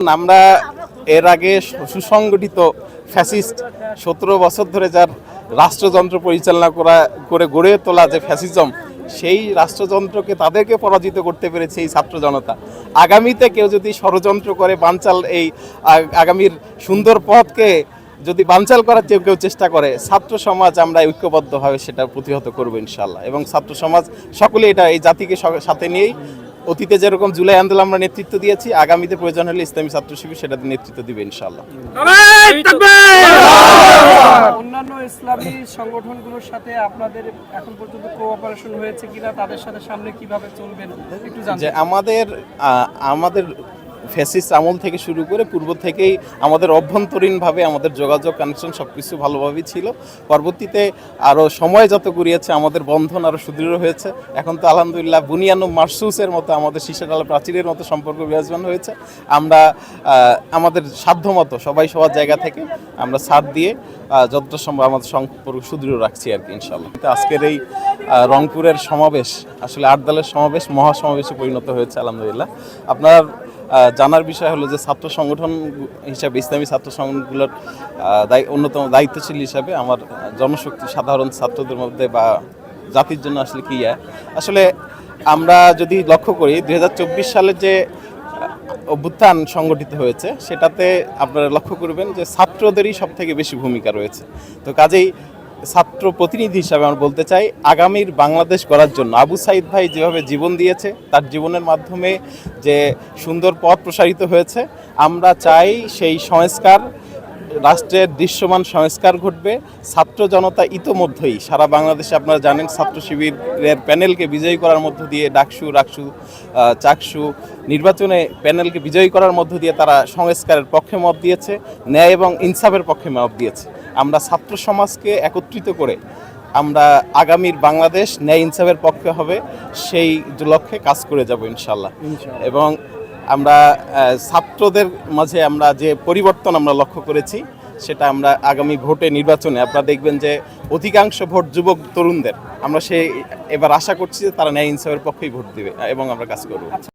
আমরা এর আগে সুসংগঠিত ফ্যাসিস্ট সতেরো বছর ধরে যার রাষ্ট্রযন্ত্র পরিচালনা করা, করে গড়ে তোলা যে ফ্যাসিজম, সেই রাষ্ট্রযন্ত্রকে তাদেরকে পরাজিত করতে পেরেছে এই ছাত্র জনতা। আগামীতে কেউ যদি ষড়যন্ত্র করে, বানচাল এই আগামীর সুন্দর পথকে যদি বানচাল করার কেউ কেউ চেষ্টা করে, ছাত্র সমাজ আমরা ঐক্যবদ্ধভাবে সেটা প্রতিহত করব ইনশাল্লাহ এবং ছাত্র সমাজ সকলে এটা এই জাতিকে সাথে নিয়েই অতীতে যেরকম জুলাই আন্দোলন আমরা নেতৃত্ব দিয়েছি আগামীতে প্রয়োজন হলে ইসলামী ছাত্র শিবির সেটাতে নেতৃত্ব দিবে ইনশাল্লাহ অন্যান্য ইসলামী সংগঠনগুলোর সাথে আপনাদের এখন পর্যন্ত কোঅপারেশন হয়েছে কিনা তাদের সাথে সামনে কীভাবে চলবেন একটু জানতে যে আমাদের আমাদের ফেসিস আমল থেকে শুরু করে পূর্ব থেকেই আমাদের অভ্যন্তরীণভাবে আমাদের যোগাযোগ কানেকশন সব কিছু ভালোভাবেই ছিল। পরবর্তীতে আরও সময় যত গড়িয়েছে, আমাদের বন্ধন আরও সুদৃঢ় হয়েছে। এখন তো আলহামদুলিল্লাহ বুনিয়ানু মার্সুসের মতো আমাদের শিশাডালা প্রাচীরের মতো সম্পর্ক বিরাজমান হয়েছে। আমরা আমাদের সাধ্য মতো সবাই সবার জায়গা থেকে আমরা সাথ দিয়ে যতটা সম্ভব আমাদের সম্পর্ক সুদৃঢ় রাখছি আর কি ইনশাল্লাহ আজকের এই রংপুরের সমাবেশ, আসলে আট দলের সমাবেশ, মহাসমাবেশে পরিণত হয়েছে, আলহামদুলিল্লাহ আপনার জানার বিষয় হলো যে ছাত্র সংগঠন হিসাবে, ইসলামী ছাত্র সংগঠনগুলোর অন্যতম দায়িত্বশীল হিসাবে আমার জনশক্তি, সাধারণ ছাত্রদের মধ্যে বা জাতির জন্য আসলে কী? আসলে আমরা যদি লক্ষ্য করি, দুই সালের যে অভ্যুত্থান সংগঠিত হয়েছে, সেটাতে আপনারা লক্ষ্য করবেন যে ছাত্রদেরই সব থেকে বেশি ভূমিকা রয়েছে তো কাজেই ছাত্র প্রতিনিধি হিসাবে আমরা বলতে চাই, আগামীর বাংলাদেশ করার জন্য আবু সাইদ ভাই যেভাবে জীবন দিয়েছে, তার জীবনের মাধ্যমে যে সুন্দর পথ প্রসারিত হয়েছে, আমরা চাই সেই সংস্কার, রাষ্ট্রের দৃশ্যমান সংস্কার ঘটবে। ছাত্র জনতা ইতোমধ্যেই, সারা বাংলাদেশে আপনারা জানেন, ছাত্র শিবিরের প্যানেলকে বিজয়ী করার মধ্য দিয়ে ডাকসু, রাকসু চাকসু নির্বাচনে প্যানেলকে বিজয়ী করার মধ্য দিয়ে তারা সংস্কারের পক্ষে মত দিয়েছে, ন্যায় এবং ইনসাফের পক্ষে মত দিয়েছে। আমরা ছাত্র সমাজকে একত্রিত করে আমরা আগামীর বাংলাদেশ ন্যায় ইনসাফের পক্ষে হবে সেই লক্ষ্যে কাজ করে যাব ইনশাল্লাহ এবং আমরা ছাত্রদের মাঝে আমরা যে পরিবর্তন আমরা লক্ষ্য করেছি সেটা আমরা আগামী ভোটে নির্বাচনে আপনারা দেখবেন যে অধিকাংশ ভোট যুবক তরুণদের আমরা সেই এবার আশা করছি যে তারা ন্যায় ইনসাফের পক্ষেই ভোট দিবে এবং আমরা কাজ করব।